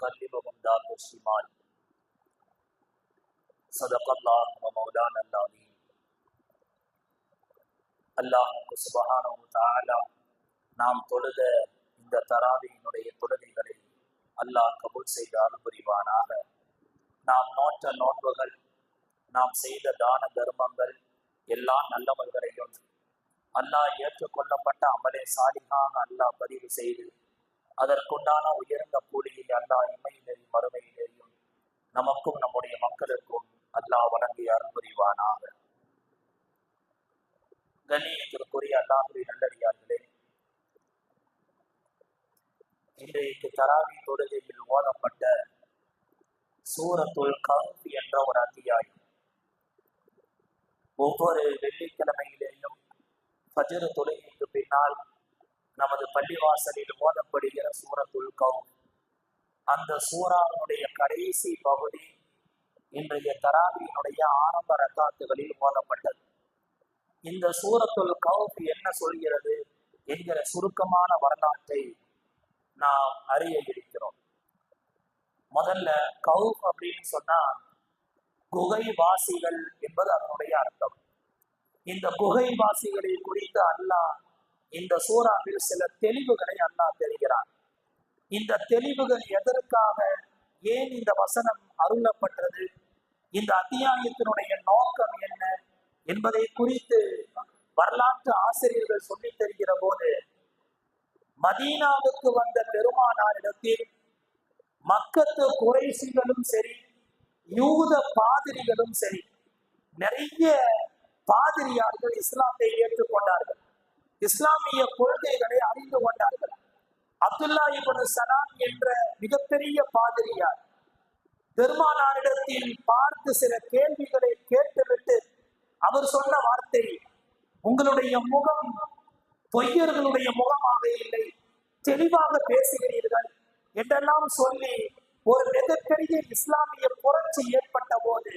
وتقلبهم ذات الشمال صدق الله ومولانا العظيم அல்லாஹுக்கு சுபஹானஹு தஆலா நாம் தொழுத இந்த தராவியினுடைய தொழுகைகளை அல்லாஹ் கபூல் செய்து அருள் புரிவானாக நாம் நோற்ற நோன்புகள் நாம் செய்த தான தர்மங்கள் எல்லா நல்லவர்களையும் அல்லாஹ் ஏற்றுக்கொள்ளப்பட்ட அமலே சாலிகாக அல்லாஹ் பதிவு செய்து அதற்குண்டான உயர்ந்த கூலியை அல்லாஹ் இமையிலேயும் மறுமையிலேயும் நமக்கும் நம்முடைய மக்களுக்கும் அல்லாஹ் வழங்கி அருள்புரிவானாக. கண்ணியத்திற்குரிய அல்லாஹுடைய நல்லடியார்களே இன்றைக்கு தராவி தொழுகையில் ஓதப்பட்ட சூரத்துல் கஹ் என்ற ஒரு அத்தியாயம். ஒவ்வொரு வெள்ளிக்கிழமையிலேயும் ஃபஜ்ர் தொழுகைக்கு பின்னால் நமது பள்ளிவாசலில் ஓதப்படுகிற சூரத்துல் கஹ் அந்த சூறாவினுடைய கடைசி பகுதி இன்றைய தராவியினுடைய ஆரம்ப ரக்காத்துகளில் ஓதப்பட்டது. இந்த சூரத்துல் கவுப் என்ன சொல்கிறது என்கிற சுருக்கமான வரலாற்றை நாம் அறிய இருக்கிறோம். முதல்ல கவுப் அப்படின்னு சொன்னா குகை வாசிகள் என்பது அதனுடைய அர்த்தம். இந்த குகை வாசிகளை குறித்து அல்லாஹ் இந்த சூறாவில் சில தெளிவுகளை அல்லாஹ் தெரிகிறார் இந்த தெளிவுகள் எதற்காக? ஏன் இந்த வசனம் அருளப்பட்டது? இந்த அத்தியாயத்தினுடைய நோக்கம் என்ன? என்பதை குறித்து வரலாற்று ஆசிரியர்கள் சொல்லித் தருகிற போது மதீனாவுக்கு வந்த பெருமானாரிடத்தில் மக்கத்து குறைசிகளும் சரி யூத பாதிரிகளும் சரி நிறைய பாதிரியார்கள் இஸ்லாத்தை ஏற்றுக்கொண்டார்கள். இஸ்லாமிய கொள்கைகளை அறிந்து கொண்டார்கள். அப்துல்லா இபனு சலாம் என்ற மிகப்பெரிய பாதிரியார். பெருமானாரிடத்தில் பார்த்து சில கேள்விகளை கேட்டுவிட்டு அவர் சொன்ன வார்த்தை உங்களுடைய முகம் பொய்யர்களுடைய முகமாக இல்லை. தெளிவாக பேசுகிறீர்கள் என்றெல்லாம் சொல்லி ஒரு மிகப்பெரிய இஸ்லாமிய புரட்சி ஏற்பட்ட போது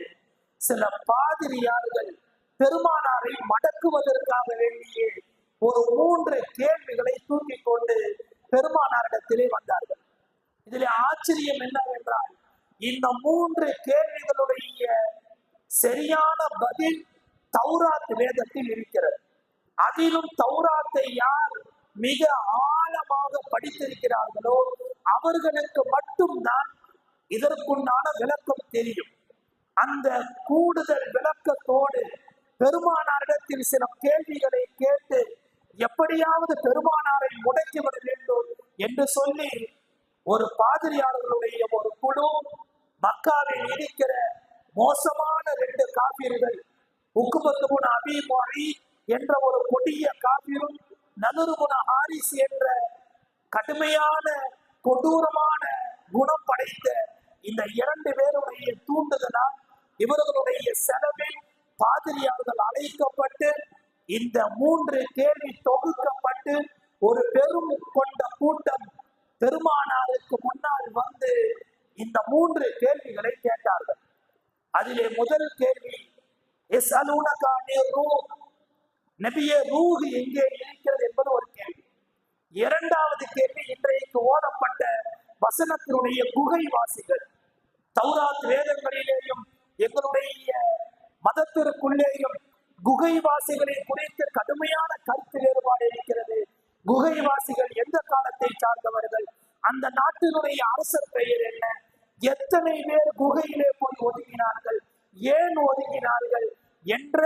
சில பாதிரியார்கள் பெருமானாரை மடக்குவதற்காக வேண்டியே ஒரு மூன்று கேள்விகளை தூக்கி கொண்டு பெருமானாரிடத்திலே வந்தார்கள். இதில் ஆச்சரியம் என்னவென்றால் இந்த மூன்று கேள்விகளுடைய சரியான பதில் தௌராத் வேதத்தில் இருக்கிறது. அதிலும் தௌராத்தை யார் மிக ஆழமாக படித்திருக்கிறார்களோ அவர்களுக்கு மட்டும்தான் இதற்குண்டான விளக்கம் தெரியும். அந்த கூடுதல் விளக்கத்தோடு பெருமானாரிடத்தில் சில கேள்விகளை கேட்டு எப்படியாவது பெருமானாரை முடக்கிவிட வேண்டும் என்று சொல்லி ஒரு பாதிரியாளர்களுடைய ஒரு குழு மக்காவில் இருக்கிற மோசமான ரெண்டு காப்பீர்கள் உக்குபத்துகுண அபி மொழி என்ற ஒரு கொடிய காபிரும் நலுருகுண ஹாரிஸ் என்ற கடுமையான கொடூரமான குணம் படைத்த இந்த இரண்டு பேருடைய தூண்டுதலால் இவர்களுடைய செலவில் பாதிரியார்கள் அழைக்கப்பட்டு இந்த மூன்று கேள்வி தொகுக்கப்பட்டு ஒரு பெரும் கொண்ட கூட்டம் பெருமானாருக்கு முன்னால் வந்து இந்த மூன்று கேள்விகளை கேட்டார்கள். அதிலே முதல் கேள்வி எஸ் அலூனகானே ரூ நபியே ரூஹ் எங்கே இருக்கிறது என்பது ஒரு கேள்வி. இரண்டாவது கேள்வி இன்றைக்கு ஓதப்பட்ட வசனத்தினுடைய குகைவாசிகள். தௌராத் வேதங்களிலேயும் எங்களுடைய மதத்திற்குள்ளேயும் குகைவாசிகளை குறித்து கடுமையான கருத்து வேறுபாடு இருக்கிறது. குகைவாசிகள் எந்த காலத்தை சார்ந்தவர்கள்? அந்த நாட்டினுடைய அரசர் பெயர் என்ன? எத்தனை பேர் குகையிலே போய் ஒதுங்கினார்கள்? ஏன் ஒதுங்கினார்கள்? என்ற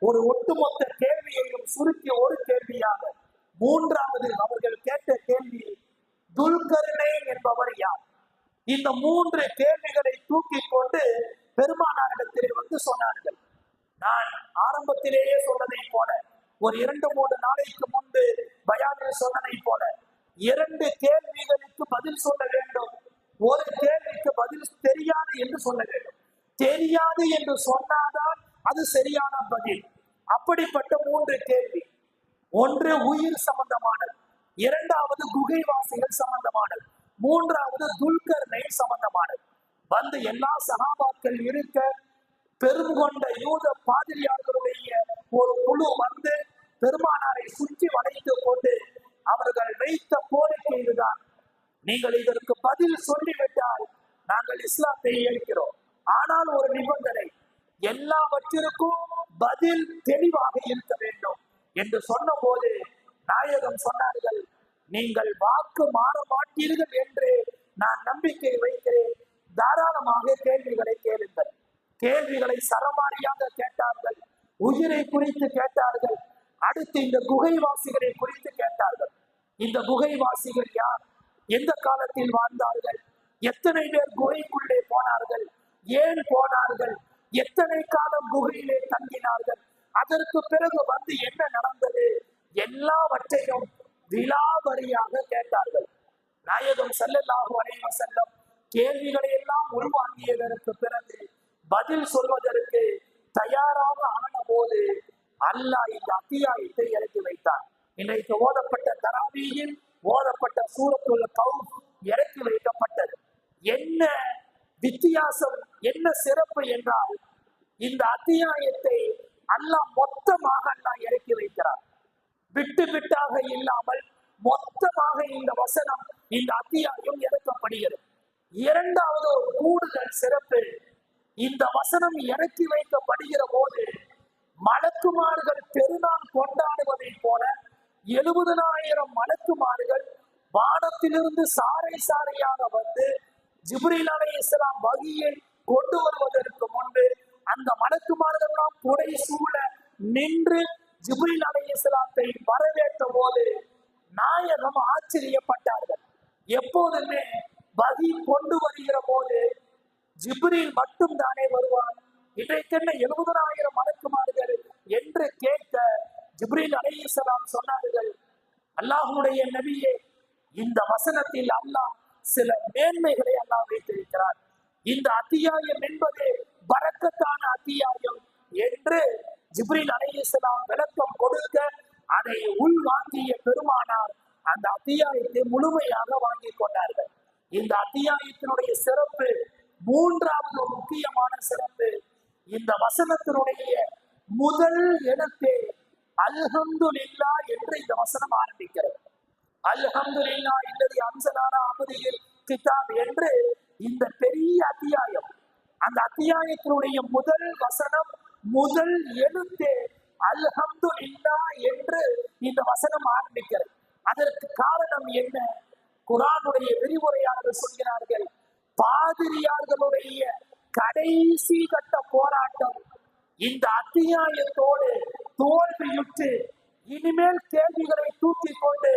ஒரு ஒட்டுமொத்த கேள்வியையும் சுருக்கி ஒரு கேள்வியாக மூன்றாவது அவர்கள் கேட்ட கேள்வி துல்கர்ணே என்பவர் யார்? இந்த மூன்று கேள்விகளை தூக்கி கொண்டு பெருமானாரிடத்தில் வந்து சொன்னார்கள். நான் ஆரம்பத்திலேயே சொன்னதை போல ஒரு இரண்டு மூன்று நாளைக்கு முன்பு பயானில் சொன்னதை போல இரண்டு கேள்விகளுக்கு பதில் சொல்ல வேண்டும். ஒரு கேள்விக்கு பதில் தெரியாது என்று சொல்ல வேண்டும். தெரியாது என்று சொன்னாதான் அது சரியான பதில். அப்படிப்பட்ட மூன்று கேள்வி. ஒன்று உயிர் சம்பந்தமானது இரண்டாவது குகைவாசிகள் சம்பந்தமானது மூன்றாவது துல்கர்னை சம்பந்தமானது. வந்து எல்லா சகாபாக்கள் இருக்க பெரும் கொண்ட யூத பாதிரியார்களுடைய ஒரு குழு வந்து பெருமானாரை சுற்றி வளைத்து கொண்டு அவர்கள் வைத்த கோரிக்கை இதுதான். நீங்கள் இதற்கு பதில் சொல்லிவிட்டால் நாங்கள் இஸ்லாத்தை ஏற்கிறோம். ஆனால் ஒரு நிபந்தனை எல்லாவற்றிற்கும் பதில் தெளிவாக இருக்க வேண்டும் என்று சொன்னபோது நாயகம் சொன்னார்கள் நீங்கள் வாக்கு மாற மாட்டீர்கள் என்று நான் நம்பிக்கை வைக்கிறேன். தாராளமாக கேள்விகளை கேளுங்கள். கேள்விகளை சரமாரியாக கேட்டார்கள். உயிரை குறித்து கேட்டார்கள். அடுத்து இந்த குகைவாசிகளை குறித்து கேட்டார்கள். இந்த குகைவாசிகள் யார்? எந்த காலத்தில் வாழ்ந்தார்கள்? எத்தனை பேர் குகைக்குள்ளே போனார்கள்? ஏன் போனார்கள்? எத்தனை காலம் குகையிலே தங்கினார்கள்? அதற்கு பிறகு வந்து என்ன நடந்தது? எல்லாவற்றையும் விலாவரியாக கேட்டார்கள். நாயகம் ஸல்லல்லாஹு அலைஹி செல்லம் கேள்விகளை எல்லாம் உள்வாங்கியதற்கு பிறகு பதில் சொல்வதற்கு தயாராக ஆன போது அல்லாஹ் இந்த அத்தியாயத்தை இறக்கி வைத்தார். இன்றைக்கு ஓதப்பட்ட தராவியில் ஓதப்பட்ட சூரத்துள்ள கவுஃப் இறக்கி வைக்கப்பட்டது. என்ன வித்தியாசம் என்ன சிறப்பு என்றால் இந்த அத்தியாயத்தை அல்லாஹ் மொத்தமாக அல்லாஹ் இறக்கி வைக்கிறார். விட்டு விட்டாக இல்லாமல் மொத்தமாக இந்த வசனம் இந்த அத்தியாயம் இறக்கப்படுகிறது. இரண்டாவது ஒரு கூடுதல் சிறப்பு இந்த வசனம் இறக்கி வைக்கப்படுகிற போது மலக்குமார்கள் பெருநாள் கொண்டாடுவதை போல எழுபதனாயிரம் மலக்குமார்கள் வானத்திலிருந்து சாறை சாறையாக வந்து ஜிப்ரீல் அலை இஸ்லாம் வகியை கொண்டு வருவதற்கு முன்பு அந்த மலக்குமார்கள்லாம் புடை சூழ நின்று ஜிப்ரீல் அலை இஸ்லாத்தை வரவேற்ற போது நாயகம் ஆச்சரியப்பட்டார்கள். எப்போதுமே வகி கொண்டு வருகிற போது ஜிப்ரீல் மட்டும் தானே வருவார் இன்றைக்கென்ன எழுபதனாயிரம் மலக்குமார்கள் என்று கேட்க ஜிப்ரீல் அலைஹிஸ்ஸலாம் சொன்னார்கள் அல்லாஹுடைய நபியே இந்த வசனத்தில் அல்லாஹ் சில மேன்மைகளை அல்லாஹ் வைத்திருக்கிறார். இந்த அத்தியாயம் என்பது பறக்கத்தான அத்தியாயம் என்று ஜிப்ரில் அலைஹிஸ்ஸலாம் விளக்கம் கொடுக்க அதை உள்வாங்கிய பெருமானார் அந்த அத்தியாயத்தை முழுமையாக வாங்கி கொண்டார்கள். இந்த அத்தியாயத்தினுடைய சிறப்பு மூன்றாவது ஒரு முக்கியமான சிறப்பு இந்த வசனத்தினுடைய முதல் எழுத்தே அல்ஹம்துலில்லா என்று இந்த வசனம் ஆரம்பிக்கிறது. அல்ஹம்துலில்லா இல்லது அம்சலான அமதியில் கிதாப் என்று இந்த பெரிய அத்தியாயம் அந்த அத்தியாயத்தினுடைய முதல் வசனம் முதல் எழுத்தே அல்ஹம்துலில்லா என்று இந்த வசனம் ஆரம்பிக்கிறது. அதற்கு காரணம் என்ன? குரானுடைய விரிவுரையாளர்கள் சொல்கிறார்கள் பாதிரியார்களுடைய கடைசி கட்ட போராட்டம் இந்த அத்தியாயத்தோடு தோல்வியுற்று இனிமேல் கேள்விகளை தூக்கி கொண்டு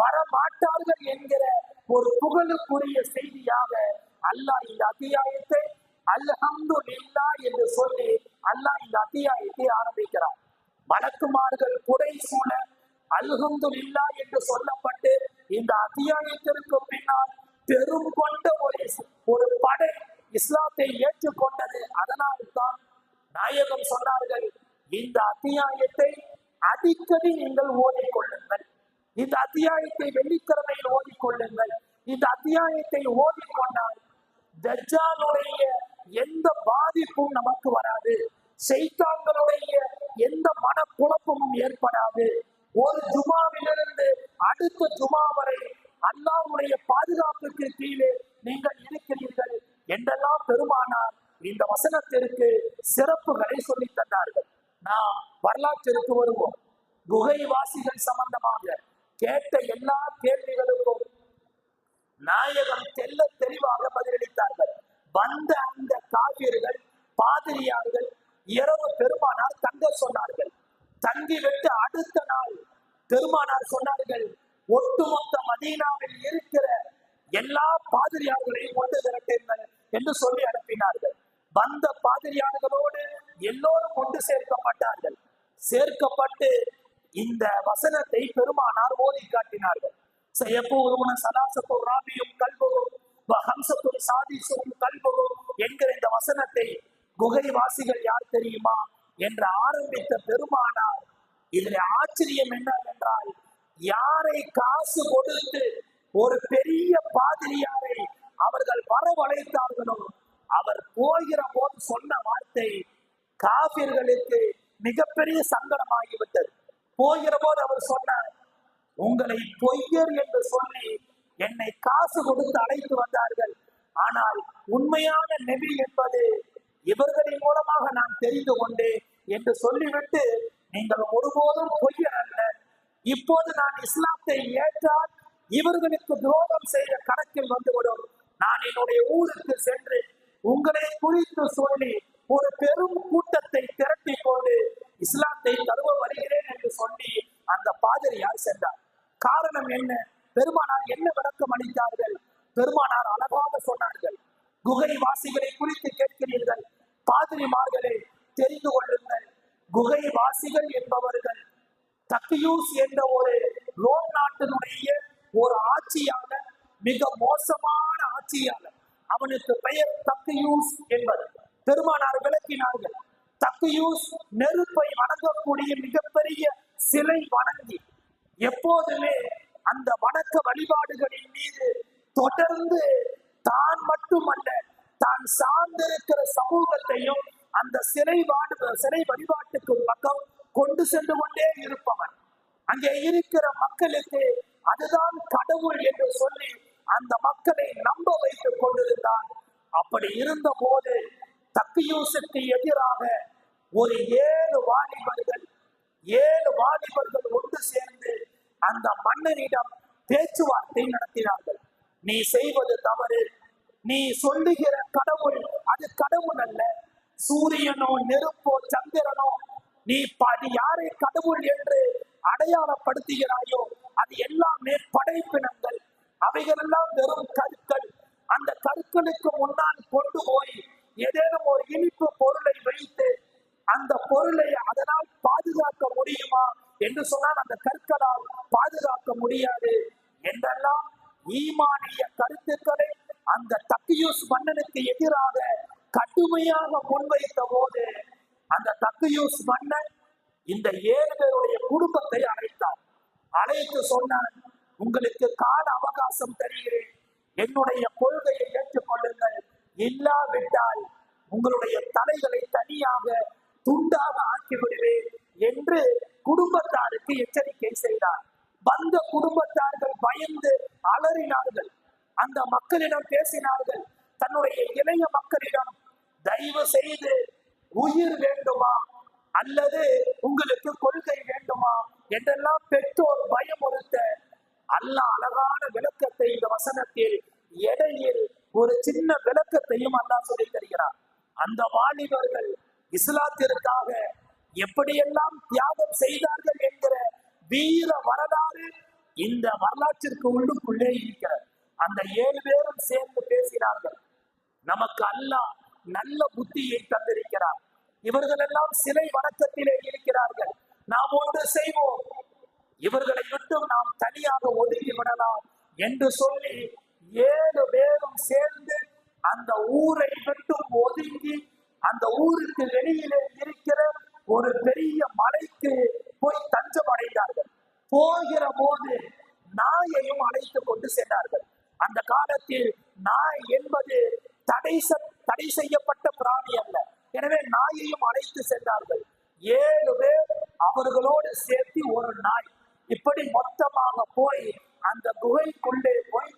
வரமாட்டார்கள் என்கிற ஒரு புகழுக்குரிய செய்தியாக அல்லாஹ் இந்த அத்தியாயத்தை அல்ஹம்து இல்லா என்று சொல்லி அல்லாஹ் இந்த அத்தியாயத்தை ஆரம்பிக்கிறார். வழக்குமார்கள் புடை சூழ அல்ஹம்து இல்லா என்று சொல்லப்பட்டு இந்த அத்தியாயத்திற்கு பின்னால் பெரும் கொண்ட ஒரு ஒரு படை இஸ்லாத்தை ஏற்றுக்கொண்டது. அதனால்தான் நாயகம் சொன்னார்கள் இந்த அத்தியாயத்தை அடிக்கடி நீங்கள் ஓதிக்கொள்ளுங்கள் இந்த அத்தியாயத்தை வெள்ளிக்கிழமையில் ஓதிக்கொள்ளுங்கள் இந்த அத்தியாயத்தை ஓதிக்கொண்டால் தஜாலுடைய எந்த பாதிப்பும் நமக்கு வராது. செய்தாங்களுடைய எந்த மனக்குழப்பமும் ஏற்படாது. ஒரு ஜுமாவிலிருந்து அடுத்த ஜுமா வரை அல்லாவுடைய பாதுகாப்புக்கு கீழே நீங்கள் இருக்கிறீர்கள் என்றெல்லாம் பெருமானார் இந்த வசனத்திற்கு சிறப்புகளை சொல்லி தந்தார்கள். நாம் வரலாற்றிற்கு வருவோம். குகைவாசிகள் சம்பந்தமாக கேட்ட எல்லா கேள்விகளுக்கும் நாயகம் தெல்ல தெளிவாக பதிலளித்தார்கள். வந்த அந்த காவியர்கள் பாதிரியார்கள் இரவு பெருமானார் தங்க சொன்னார்கள். தங்கிவிட்டு அடுத்த நாள் பெருமானார் சொன்னார்கள் ஒட்டுமொத்த மதீனாவில் இருக்கிற எல்லா பாதிரியார்களையும் ஒன்று திரட்டுங்கள் என்று சொல்லி அனுப்பினார்கள். வந்த பாதிரியார்களோடு எல்லோரும் கொண்டு சேர்க்கப்பட்டார்கள். சேர்க்கப்பட்டு இந்த வசனத்தை பெருமானார் ஓதி காட்டினார்கள். செய்யப்போவதுன சலாசத்து ராபியும் கல்புகும் ஹம்சத்தும் சாதிசும் என்கிற இந்த வசனத்தை குகைவாசிகள் யார் தெரியுமா என்று ஆரம்பித்த பெருமானார் இதுல ஆச்சரியம் என்னவென்றால் யாரை காசு கொடுத்து ஒரு பெரிய பாதிரியாரை அவர்கள் வரவழைத்தார்களோ அவர் போகிற போது சொன்ன வார்த்தை காபிர்களுக்கு மிகப்பெரிய சங்கடமாகிவிட்டது. போகிற போது அவர் சொன்னார் உங்களை பொய்யர் என்று சொல்லி என்னை காசு கொடுத்து அழைத்து வந்தார்கள். ஆனால் உண்மையான நெபி என்பது இவர்களின் மூலமாக நான் தெரிந்து கொண்டேன் என்று சொல்லிவிட்டு நீங்கள் ஒருபோதும் பொய்யர் அல்ல. இப்போது நான் இஸ்லாத்தை ஏற்றால் இவர்களுக்கு துரோகம் செய்த கணக்கில் வந்துவிடும். நான் என்னுடைய ஊருக்கு சென்று உங்களை குறித்து சொல்லி ஒரு பெரும் கூட்டத்தை திரட்டி கொண்டு இஸ்லாத்தை தருவ வருகிறேன் என்று சொல்லி அந்த பாதிரியார் சென்றார்? காரணம் என்ன? பெருமானார் என்ன விளக்கம் அளித்தார்கள்? பெருமானார் அழகாக சொன்னார்கள். குகை வாசிகளை குறித்து கேட்கிறீர்கள். பாதிரிமார்களே தெரிந்து கொள்ளுங்கள். குகை வாசிகள் என்பவர்கள் தக்கியூஸ் என்ற ஒரு ரோம் நாட்டினுடைய ஒரு ஆட்சியாளர் மிக மோசமான ஆட்சியாளர் அவனுக்கு பெயர் தக்கியூஸ் என்பது. பெருமானார் விளக்கினார்கள் தக்கியூஸ் நெருப்பை வணங்கக்கூடிய மிகப்பெரிய சிலை வணங்கி எப்போதுமே அந்த வணக்க வழிபாடுகளின் மீது தொடர்ந்து தான் மட்டுமல்ல தான் சார்ந்திருக்கிற சமூகத்தையும் அந்த சிலை வாடு சிலை வழிபாட்டுக்கு பக்கம் கொண்டு சென்று கொண்டே இருப்பவன். அங்கே இருக்கிற மக்களுக்கு அதுதான் கடவுள் என்று சொல்லி அந்த மக்களை நம்ப வைத்துக் கொண்டிருந்தான் அப்படி இருந்த போது தப்பியூசுக்கு எதிராக ஒரு ஏழு வாலிபர்கள் ஏழு வாலிபர்கள் ஒன்று சேர்ந்து அந்த மன்னனிடம் பேச்சுவார்த்தை நடத்தினார்கள். நீ செய்வது தவறு. நீ சொல்லுகிற கடவுள் அது கடவுள் அல்ல. சூரியனோ நெருப்போ சந்திரனோ நீ பாதி யாரை கடவுள் என்று அடையாளப்படுத்துகிறாயோ அது எல்லாமே படைப்பினங்கள் அவைகளெல்லாம் வெறும் கருக்கள். அந்த கருக்களுக்கு முன்னால் கொண்டு போய் ஏதேனும் ஒரு இனிப்பு பொருளை வைத்து அந்த பொருளை அதனால் பாதுகாக்க முடியுமா என்று சொன்னால் அந்த கற்களால் பாதுகாக்க முடியாது என்றெல்லாம் ஈமானிய கருத்துக்களை அந்த தக்கியூஸ் மன்னனுக்கு எதிராக கடுமையாக முன்வைத்த போது அந்த தக்கியூஸ் மன்னன் இந்த ஏழு பேருடைய குடும்பத்தை அழைத்தார் அழைத்து சொன்னான் உங்களுக்கு கால அவகாசம் தருகிறேன். என்னுடைய கொள்கையை ஏற்றுக்கொள்ளுங்கள். இல்லாவிட்டால் உங்களுடைய தலைகளை தனியாக துண்டாக ஆக்கி விடுவேன் என்று குடும்பத்தாருக்கு எச்சரிக்கை செய்தார். வந்த குடும்பத்தார்கள் பயந்து அலறினார்கள். அந்த மக்களிடம் பேசினார்கள். தன்னுடைய இளைய மக்களிடம் தயவு செய்து உயிர் வேண்டுமா? அல்லது உங்களுக்கு கொள்கை வேண்டுமா? என்றெல்லாம் பெற்றோர் பயமுறுத்த அல்லாஹ் அழகான விளக்கத்தை இந்த வசனத்தில் எடையில் ஒரு சின்ன விளக்கத்தையும் அல்லாஹ் சொல்லி தருகிறார். அந்த வாலிபர்கள் இஸ்லாத்திற்காக எப்படியெல்லாம் தியாகம் செய்தார்கள் என்கிற வீர வரலாறு இந்த வரலாற்றிற்கு உள்ளுக்குள்ளே இருக்கிறது. அந்த ஏழு பேரும் சேர்ந்து பேசினார்கள். நமக்கு அல்லாஹ் நல்ல புத்தியை தந்திருக்கிறார். இவர்கள் எல்லாம் சிலை வணக்கத்திலே இருக்கிறார்கள். நாம் ஒன்று செய்வோம். இவர்களை விட்டும் நாம் தனியாக ஒதுங்கி விடலாம் என்று சொல்லி ஏழு பேரும் சேர்ந்து அந்த ஊரை விட்டும் ஒதுங்கி அந்த ஊருக்கு வெளியிலே இருக்கிற ஒரு பெரிய மலைக்கு போய் தஞ்சம் அடைந்தார்கள். போகிற போது நாயையும் அழைத்து கொண்டு சென்றார்கள். அந்த காலத்தில் நாய் என்பது தடை செ- தடை செய்யப்பட்ட பிராணி அல்ல. எனவே நாயையும் அழைத்து சென்றார்கள். ஏழு பேர் அவர்களோடு சேர்த்து ஒரு நாய். இப்படி மொத்தமாக போய் அந்த குகைக்குள்ளே போய்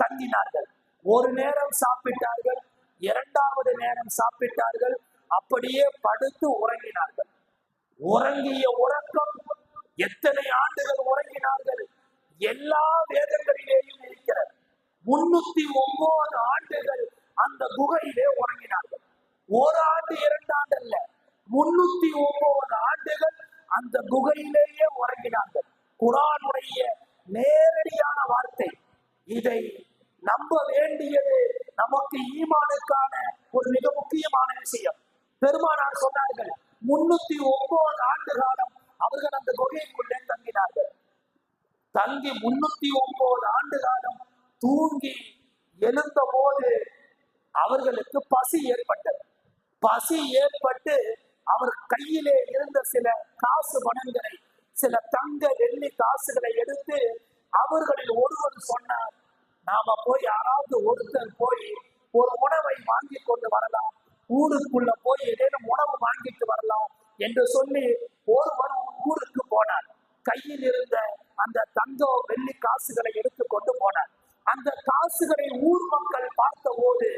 தங்கினார்கள். ஒரு நேரம் சாப்பிட்டார்கள் இரண்டாவது நேரம் சாப்பிட்டார்கள் அப்படியே படுத்து உறங்கினார்கள். உறங்கிய உறக்கம் எத்தனை ஆண்டுகள் உறங்கினார்கள்? எல்லா வேதங்களிலேயும் இருக்கிறது. முன்னூத்தி ஒன்பது ஆண்டுகள் அந்த குகையிலே உறங்கினார்கள். ஒரு ஆண்டு இரண்டு ஆண்டு அல்ல முன்னூத்தி ஒன்பது ஆண்டுகள் அந்த குகையிலேயே உறங்கினார்கள். குரானுடைய நேரடியான வார்த்தை. இதை நம்ப வேண்டியது நமக்கு ஈமானுக்கான ஒரு மிக முக்கியமான விஷயம். பெருமானார் சொன்னார்கள் முன்னூத்தி ஒன்பது ஆண்டு காலம் அவர்கள் அந்த குகைக்குள்ளே தங்கினார்கள். தங்கி முன்னூத்தி ஒன்பது ஆண்டு காலம் தூங்கி எழுந்த போது அவர்களுக்கு பசி ஏற்பட்டது. பசி ஏற்பட்டு அவர் கையிலே இருந்த சில காசு பணங்களை சில தங்க வெள்ளி காசுகளை எடுத்து அவர்களில் ஒருவர் சொன்னார் நாம போய் யாராவது ஒருத்தர் போய் ஒரு உணவை வாங்கி கொண்டு வரலாம். ஊருக்குள்ள போய் ஏதேனும் உணவு வாங்கிட்டு வரலாம் என்று சொல்லி ஒருவர் ஊருக்கு போனார். கையில் இருந்த அந்த தங்கம் வெள்ளி காசுகளை எடுத்து கொண்டு போனார். அந்த காசுகளை ஊர் மக்கள் பார்த்தபோது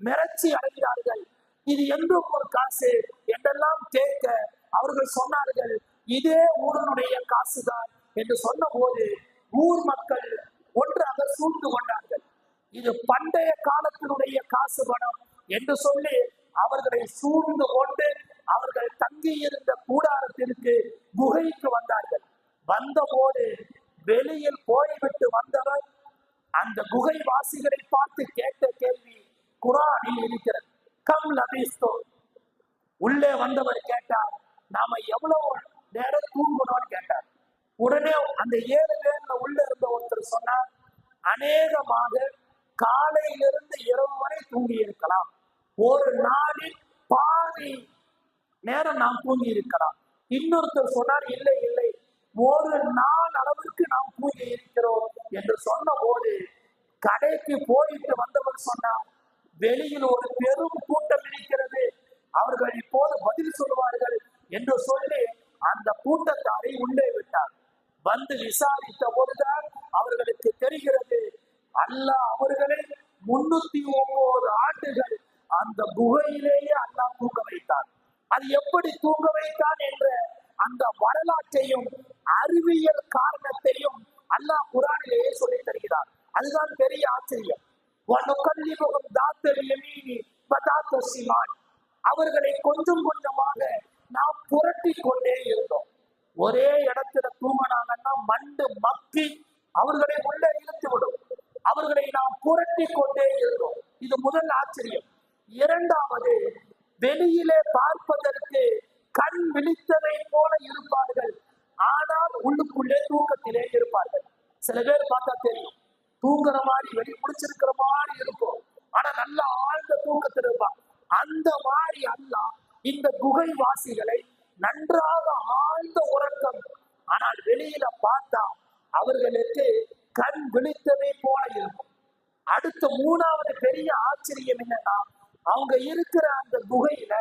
மிரட்சி அடைகிறார்கள் இது எந்த ஒரு காசு? என்றெல்லாம் கேட்க அவர்கள் சொன்னார்கள் இதே ஊரனுடைய காசுதான் என்று சொன்னபோது ஊர் மக்கள் ஒன்றாக சூழ்ந்து கொண்டார்கள். இது பண்டைய காலத்தினுடைய காசு பணம் என்று சொல்லி அவர்களை சூழ்ந்து கொண்டு அவர்கள் தங்கியிருந்த கூடாரத்திற்கு குகைக்கு வந்தார்கள். வந்தபோது வெளியில் போய்விட்டு வந்தவர் அந்த குகை வாசிகளை பார்த்து கேட்ட கேள்வி குரானில் இருக்கிறது. கம் லபிஸ்தோ? உள்ளே வந்தவர் கேட்டார் நாம எவ்வளவு நேரம் தூங்கணும்னு கேட்டார். உடனே அந்த ஏழு பேர்ல உள்ள இருந்த ஒருத்தர் சொன்னார் அநேகமாக காலையிலிருந்து இரவு வரை தூங்கி இருக்கலாம். ஒரு நாளில் பாதி நேரம் நாம் தூங்கி இருக்கலாம். இன்னொருத்தர் சொன்னார் இல்லை இல்லை. ஒரு நாள் அளவிற்கு நாம் தூங்கி இருக்கிறோம். என்று சொன்ன போது கடைக்கு போயிட்டு வந்தவர் சொன்னார் வெளியில் ஒரு பெரும் கூட்டம் இருக்கிறது. அவர்கள் இப்போது பதில் சொல்வார்கள் என்று சொல்லி அந்த கூட்டத்தாரை உள்ளே விட்டார். வந்து விசாரித்த ஒருவர் அவர்களுக்கு தெரிகிறது அல்லாஹ் அவர்களை முன்னூத்தி ஒன்பது ஆண்டுகள் அந்த குகையிலேயே அல்லாஹ் தூங்க வைத்தார் அது எப்படி தூங்க வைத்தான் என்ற அந்த வரலாற்றையும் அறிவியல் காரணத்தையும் அல்லாஹ் குரானிலேயே சொல்லி தருகிறார். அதுதான் பெரிய ஆச்சரியம். அவர்களை கொஞ்சம் கொஞ்சமாக நாம் புரட்டி கொண்டே இருந்தோம். ஒரே இடத்துல தூங்கினாங்கன்னா மண்டு மக்கி அவர்களை உள்ளே இழுத்து விடும் அவர்களை நாம் புரட்டி கொண்டே இருந்தோம். இது முதல் ஆச்சரியம். இரண்டாவது வெளியிலே பார்ப்பதற்கு கண் விழித்ததை போல இருப்பார்கள். ஆனால் உள்ளுக்குள்ளே தூக்கத்திலே இருப்பார்கள். சில பேர் பார்த்தா தெரியும். தூங்குற மாதிரி வெளி முடிச்சிருக்கிற மாதிரி இருக்கும். ஆனா நல்ல ஆழ்ந்த தூக்கத்தில் இருப்பான் அந்த மாதிரி அல்லாஹ் இந்த குகை வாசிகளை நன்றாக ஆழ்ந்த உறக்கம். ஆனால் வெளியில பார்த்தா அவர்களுக்கு கண் விழித்ததே போல இருக்கும். அடுத்த மூணாவது பெரிய ஆச்சரியம் என்னன்னா அவங்க இருக்கிற அந்த குகையில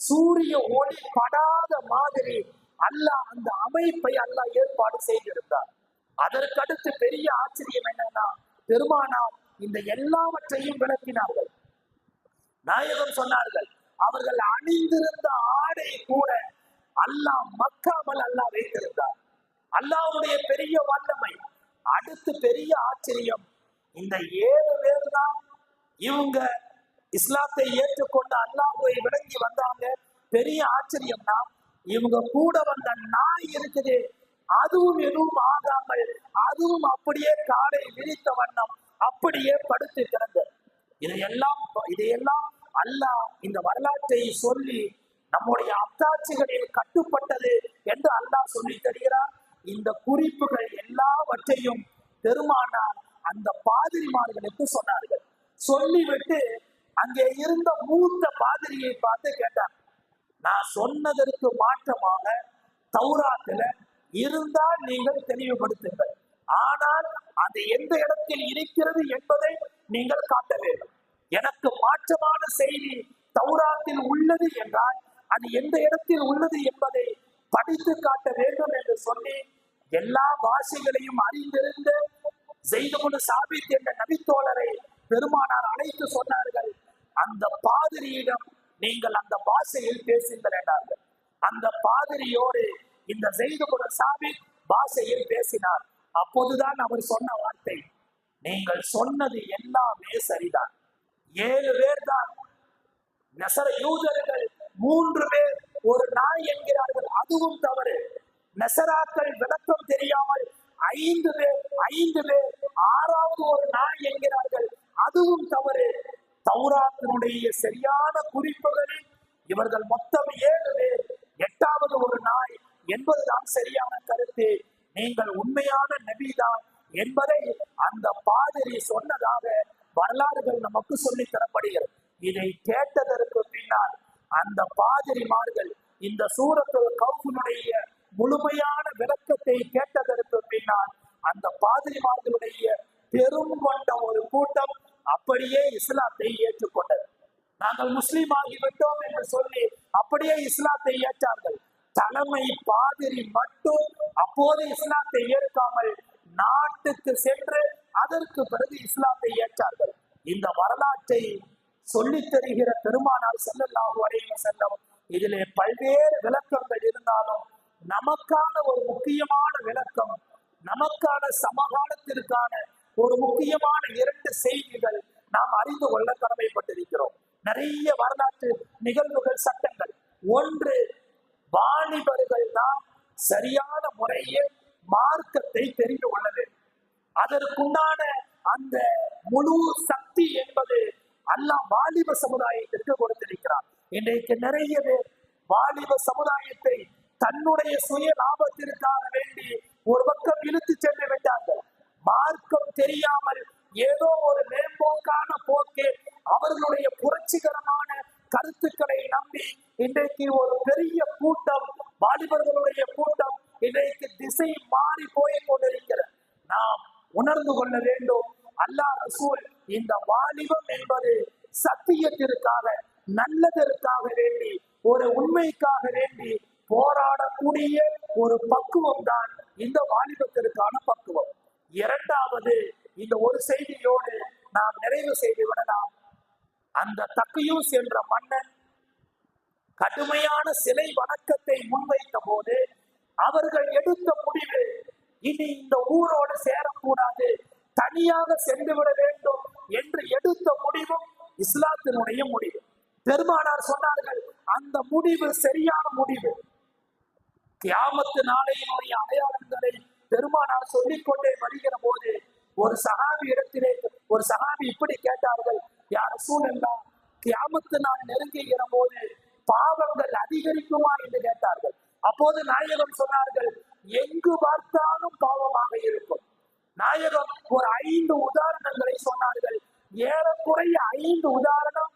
சூரிய ஒளி படாத மாதிரி அல்லாஹ் அந்த அமைப்பை அல்லாஹ் ஏற்பாடு செய்திருந்தார். அதற்கடுத்து பெரிய ஆச்சரியம் என்னன்னா பெருமானார் இந்த எல்லாவற்றையும் விளக்கினார்கள். நாயகம் சொன்னார்கள் அவர்கள் அணிந்திருந்த ஆடை கூட அல்லாஹ் மக்காமல் அல்லாஹ் வைத்திருந்தார். அல்லாவுடைய பெரிய வல்லமை அடுத்து பெரிய ஆச்சரியம் இந்த ஏழு பேர் தான் இவங்க இஸ்லாத்தை ஏற்றுக்கொண்டு அல்லாஹுவை விளங்கி வந்தாங்க. பெரிய ஆச்சரியம்னா இவங்க கூட வந்த நாய் இருக்குது. அதுவும் எதுவும் ஆகாமல் அதுவும் அப்படியே காலை விரித்த வண்ணம் அப்படியே படுத்து கிடந்தது. இதையெல்லாம் இதையெல்லாம் அல்லாஹ் இந்த வரலாற்றை சொல்லி நம்முடைய அத்தாட்சிகளில் கட்டுப்பட்டது என்று அல்லாஹ் சொல்லி தருகிறார். இந்த குறிப்புகள் எல்லாவற்றையும் பெருமானார் அந்த பாதிரிமார்களுக்கு சொன்னார்கள். சொல்லிவிட்டு அங்கே இருந்த மூத்த பாதிரியை பார்த்து கேட்டார். நான் சொன்னதற்கு மாற்றமாக தௌராத்துல இருந்தால் நீங்கள் தெளிவுபடுத்துங்கள். ஆனால் அது எந்த இடத்தில் இருக்கிறது என்பதை நீங்கள் காட்ட வேண்டும். எனக்கு மாற்றமான செய்தி தௌராத்தில் உள்ளது என்றால் அது எந்த இடத்தில் உள்ளது என்பதை படித்து காட்ட வேண்டும் என்று சொல்லி எல்லா வாசிகளையும் அறிந்திருந்து செய்தமுனு சாபித் என்ற நபித்தோழரை பெருமானார் அழைத்து சொன்னார்கள் அந்த பாதிரியிடம் நீங்கள் அந்த பாஷையில் பேசுங்கள் என்றார்கள். அந்த பாதிரியோடு இந்த செய்தமுனு சாபித் பாஷையில் பேசினார். அப்போதுதான் அவர் சொன்ன வார்த்தை நீங்கள் சொன்னது எல்லாமே சரிதான். ஏழு பேர் தான் நெசர யூதர்கள் மூன்று பேர் ஒரு நாய் என்கிறார்கள். அதுவும் தவறு. நெசராக்கள் விளக்கம் தெரியாமல் ஐந்து பேர் ஐந்து பேர் ஆறாவது ஒரு நாய் என்கிறார்கள். அதுவும் தவறு. தௌராத்தினுடைய சரியான குறிப்புகளில் இவர்கள் மொத்தம் ஏழு பேர் எட்டாவது ஒரு நாய் என்பதுதான் சரியான கருத்து. நீங்கள் உண்மையான நபிதான் என்பதை அந்த பாதிரி சொன்னதாக வரலாறுகள் நமக்கு சொல்லி தரப்படுகிறது இதை கேட்டதற்கு பின்னால் அந்த பாதிரிமார்கள் இந்த சூரத்தில் கவுனுடைய முழுமையான விளக்கத்தை கேட்டதற்கு பின்னால் அந்த பாதிரிமார்களுடைய பெரும் கொண்ட ஒரு கூட்டம் அப்படியே இஸ்லாத்தை ஏற்றுக்கொண்டது. நாங்கள் முஸ்லீம் ஆகிவிட்டோம் என்று சொல்லி அப்படியே இஸ்லாத்தை ஏற்றார்கள். தலைமை பாதிரி மட்டும் அப்போது இஸ்லாத்தை ஏற்காமல் நாட்டுக்கு சென்று அதற்கு பிறகு இஸ்லாத்தை ஏற்றார்கள். இந்த வரலாற்றை சொல்லித் தருகிற பெருமானார் செல்லல்லாஹு அலைஹி செல்லம் இதிலே பல்வேறு விளக்கங்கள் இருந்தாலும் நமக்கான ஒரு முக்கியமான விளக்கம் நமக்கான சமகாலத்திற்கான ஒரு முக்கியமான இரண்டு செய்திகள் நாம் அறிந்து கொள்ள கடமைப்பட்டிருக்கிறோம். நிறைய வரலாற்று நிகழ்வுகள் சட்டங்கள். ஒன்று வாலிபர்கள் தான் சரியான முறையில் மார்க்கத்தை தெரிந்து கொள்ள வேண்டும். அதற்குண்டான அந்த முழு சக்தி என்பது அல்லாஹ் வாலிப சமுதாயத்திற்கு கொடுத்திருக்கிறார். இன்றைக்கு நிறைய பேர் வாலிப சமுதாயத்தை தன்னுடைய சுய லாபத்திற்காக வேண்டி ஒரு பக்கம் இழுத்து சென்று விட்டார்கள். மார்க்கம் தெரியாமல் ஏதோ ஒரு மேம்போக்கான போக்கே அவர்களுடைய புரட்சிகரமான கருத்துக்களை நம்பி இன்றைக்கு ஒரு பெரிய கூட்டம் வாலிபர்களுடைய கூட்டம் இன்றைக்கு திசை மாறி போய் கொண்டிருக்கிறது. நாம் உணர்ந்து கொள்ள வேண்டும். அல்லாஹ் ரசூல் இந்த வாலிபம் என்பது சத்தியத்திற்காக நல்லதற்காக வேண்டி ஒரு உண்மைக்காக வேண்டி போராடக்கூடிய ஒரு பக்குவம் தான் இந்த வாலிபத்திற்கான பக்குவம். இரண்டாவது இந்த ஒரு செய்தியோடு நாம் நிறைவு செய்து விடலாம். அந்த தக்கையூஸ் என்ற மன்னன் கடுமையான சிலை வணக்கத்தை முன்வைத்த போது அவர்கள் எடுத்த முடிவு இனி இந்த ஊரோடு சேரக்கூடாது. தனியாக சென்று விட வேண்டும் என்று எடுத்த முடிவும் இஸ்லாத்தினுடைய முடிவு. பெருமானார் சொன்னார்கள் அந்த முடிவு சரியான முடிவு. கியாமத்து நாளையினுடைய அடையாளங்களை பெருமானார் சொல்லிக் கொண்டே வருகிற போது ஒரு சகாபி இடத்திலே ஒரு சகாபி இப்படி கேட்டார்கள் யார சூழல்லா கியாமத்து நாள் நெருங்குகிற போது பாவங்கள் அதிகரிக்குமா? என்று கேட்டார்கள். அப்போது நாயகம் சொன்னார்கள் எங்கு பார்த்தாலும் பாவமாக இருக்கும். நாயகம் ஒரு ஐந்து உதாரணங்களை சொன்னார்கள். ஏறக்குறைய ஐந்து உதாரணம்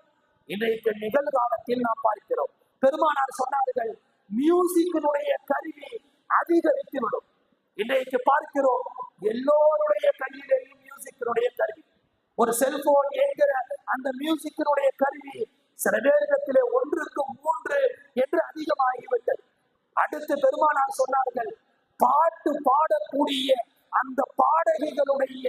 இன்றைக்கு நிகழ்காலத்தில் நாம் பார்க்கிறோம். பெருமானார் சொன்னார்கள் மியூசிக்கினுடைய கருவி அதிகரித்து விடும் இன்றைக்கு பார்க்கிறோம் எல்லோருடைய கையிலேயும் மியூசிக்கினுடைய கருவி. ஒரு செல்போன் என்கிற அந்த மியூசிக்கினுடைய கருவி சில பேரிடத்திலே ஒன்றுக்கு மூன்று என்று அதிகமாகிவிட்டது. அடுத்து பெருமானார் சொன்னார்கள் பாட்டு பாடக்கூடிய அந்த பாடகிகளுடைய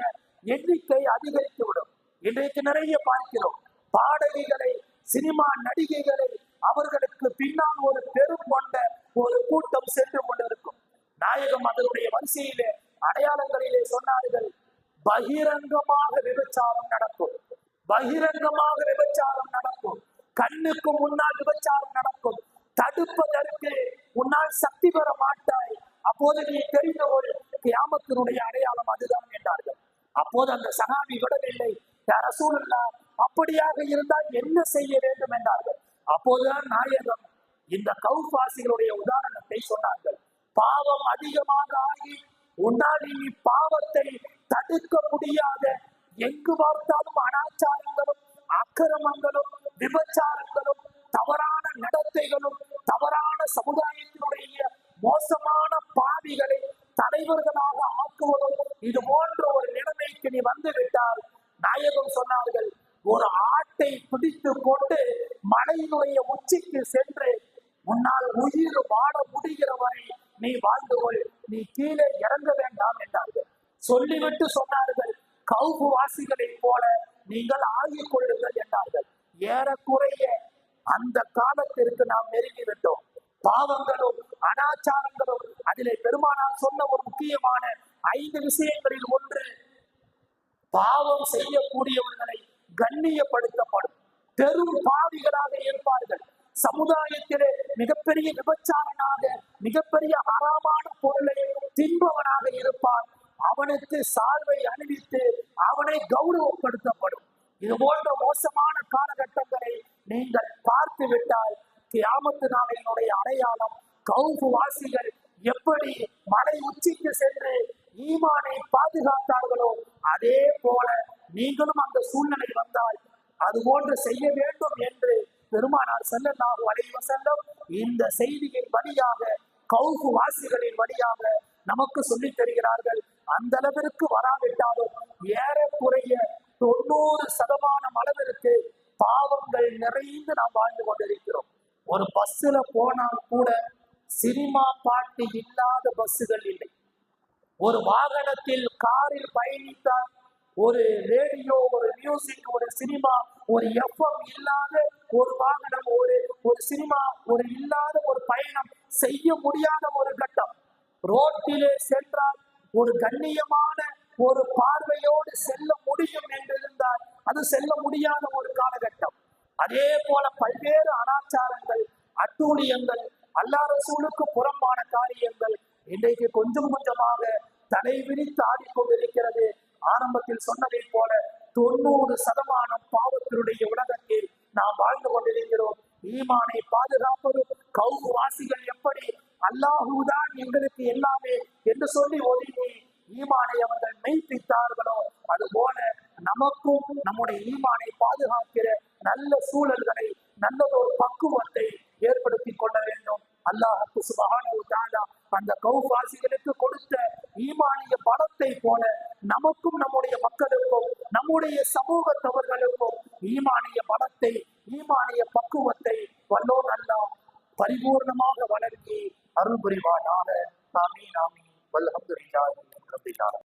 எண்ணிக்கை அதிகரித்து விடும் இன்றைக்கு நிறைய பார்க்கிறோம். பாடகிகளை சினிமா நடிகைகளை அவர்களுக்கு பின்னால் ஒரு பெரும் கொண்ட ஒரு கூட்டம் சென்று கொண்டிருக்கும். நாயகம் அதனுடைய வரிசையிலே அடையாளங்களிலே சொன்னார்கள் பகிரங்கமாக விபச்சாரம் நடக்கும். பகிரங்கமாக விபச்சாரம் நடக்கும். கண்ணுக்கு முன்னால் விபச்சாரம் நடக்கும். தடுப்பதற்கு உன்னால் சக்தி பெற மாட்டாய். அப்போது நீ தெரிந்த ஒரு கிராமத்தினுடைய அடையாளம் அதுதான் என்றார்கள். அப்போது அந்த சகாபி விடவில்லை. ரசூலுல்லா அப்படியாக இருந்தால் என்ன செய்ய வேண்டும்? என்றார்கள். அப்போதுதான் நாயகம் இந்த கௌபாசிகளுடைய உதாரணத்தை சொன்னார்கள். பாவம் அதிகமாக ஆகி உன்னால் இனி பாவத்தை தடுக்க முடியாத எங்கு பார்த்தாலும் அனாச்சாரங்களும் அக்கிரமங்களும் விபச்சாரங்களும் தவறான நடத்தைகளும் தவறான சமுதாயத்தினுடைய மோசமான பாவிகளை தலைவர்களாக ஆக்குவதும் இது போன்ற ஒரு நிலைமைக்கு நீ வந்து விட்டால் நாயகம் சொன்னார்கள் ஒரு ஆட்டை பிடித்து கொண்டு மலையினுடைய உச்சிக்கு சென்று உன்னால் உயிர் வாழ முடிகிற வரை நீ வாழ்ந்து கொள். நீ கீழே இறங்க வேண்டாம் என்றார்கள். சொல்லிவிட்டு சொன்னார்கள் கவுபு வாசிகளைப் போல நீங்கள் ஆகிக் கொள்ளுங்கள் என்றார்கள். ஏறக்குறைய அந்த காலத்திற்கு நாம் நெருங்கிவிட்டோம். பாவங்களும் அனாச்சாரங்களும் அதிலே பெருமானால் சொன்ன ஒரு முக்கியமான ஐந்து விஷயங்களில் ஒன்று பாவம் செய்யக்கூடியவர்களை கண்ணியப்படுத்தப்படும். பெரும் பாவிகளாக இருப்பார்கள். சமுதாயத்திலே மிகப்பெரிய விபச்சாரனாக மிகப்பெரிய அறாமான பொருளை தின்பவனாக இருப்பான். அவனுக்கு சார்வை அணிவித்து அவனை கௌரவப்படுத்தப்படும். இது போன்ற மோசமான காலகட்டங்களை நீங்கள் பார்த்து விட்டால் கியாமத்து நாளினுடைய அடையாளம் கவுஃபு வாசிகள் எப்படி மலை உச்சிக்கு சென்று ஈமானை பாதுகாத்தார்களோ அதே போல நீங்களும் அந்த சூழ்நிலை வந்தால் அது போன்று செய்ய வேண்டும் என்று பெருமானார் ஸல்லல்லாஹு அலைஹி செல்லும் இந்த செய்தியின் வழியாக கவுஃபு வாசிகளின் வழியாக நமக்கு சொல்லித் தருகிறார்கள். அந்த அளவிற்கு வராவிட்டாலும் ஏறக்குறைய தொண்ணூறு சதமானம் அளவிற்கு பாவங்கள் நிறைந்து நாம் வாழ்ந்து கொண்டிருக்கிறோம். ஒரு பஸ்ஸில் போனால் கூட சினிமா பாட்டு இல்லாத பஸ்ஸுகள் இல்லை. ஒரு வாகனத்தில் காரில் பயணித்தால் ஒரு ரேடியோ ஒரு மியூசிக் ஒரு சினிமா ஒரு எஃப்எம் இல்லாத ஒரு வாகனம் ஒரு ஒரு சினிமா ஒரு இல்லாத ஒரு பயணம் செய்ய முடியாத ஒரு கட்டம். ரோட்டிலே சென்றால் ஒரு கண்ணியமான ஒரு பார்வையோடு செல்ல முடியும் என்றிருந்தால் அது செல்ல முடியாத ஒரு காலகட்டம். அதே போல பல்வேறு அனாச்சாரங்கள் அட்டூழியங்கள் அல்லா ரசூலுக்கு புறம்பான காரியங்கள் இன்றைக்கு கொஞ்சம் கொஞ்சமாக தலை விரித்து ஆடிக்கொண்டிருக்கிறது. ஆரம்பத்தில் சொன்னதை போல தொண்ணூறு சதமானம் பாவத்தினுடைய உலகத்தில் நாம் வாழ்ந்து கொண்டிருக்கிறோம். ஈமானை பாதுகாப்பது கவுகு வாசிகள் எப்படி அல்லாஹுதான் எங்களுக்கு எல்லாமே என்று சொல்லி ஒதுங்கி ஈமானை அவர்கள் மெய்ப்பித்தார்களோ அதுபோல நமக்கும் நம்முடைய ஈமானை பாதுகாக்கிற நல்ல சூழல்களை நல்லதொரு பக்குவத்தை ஏற்படுத்தி கொள்ள வேண்டும். அல்லாஹுக்கு சுபகான தஆலா அந்த கௌபாசிகளுக்கு கொடுத்த ஈமானிய பலத்தை போல நமக்கும் நம்முடைய மக்களுக்கும் நம்முடைய சமூகத்தவர்களுக்கும் ஈமானிய பலத்தை ஈமானிய பக்குவத்தை வல்லோன் அல்லாஹ் பரிபூர்ணமாக வளர்த்தி அருள் புரிவானாக ஆமீன் ஆமீன். வல்ஹம்துலில்லாஹி ரப்பில் ஆலமீன்.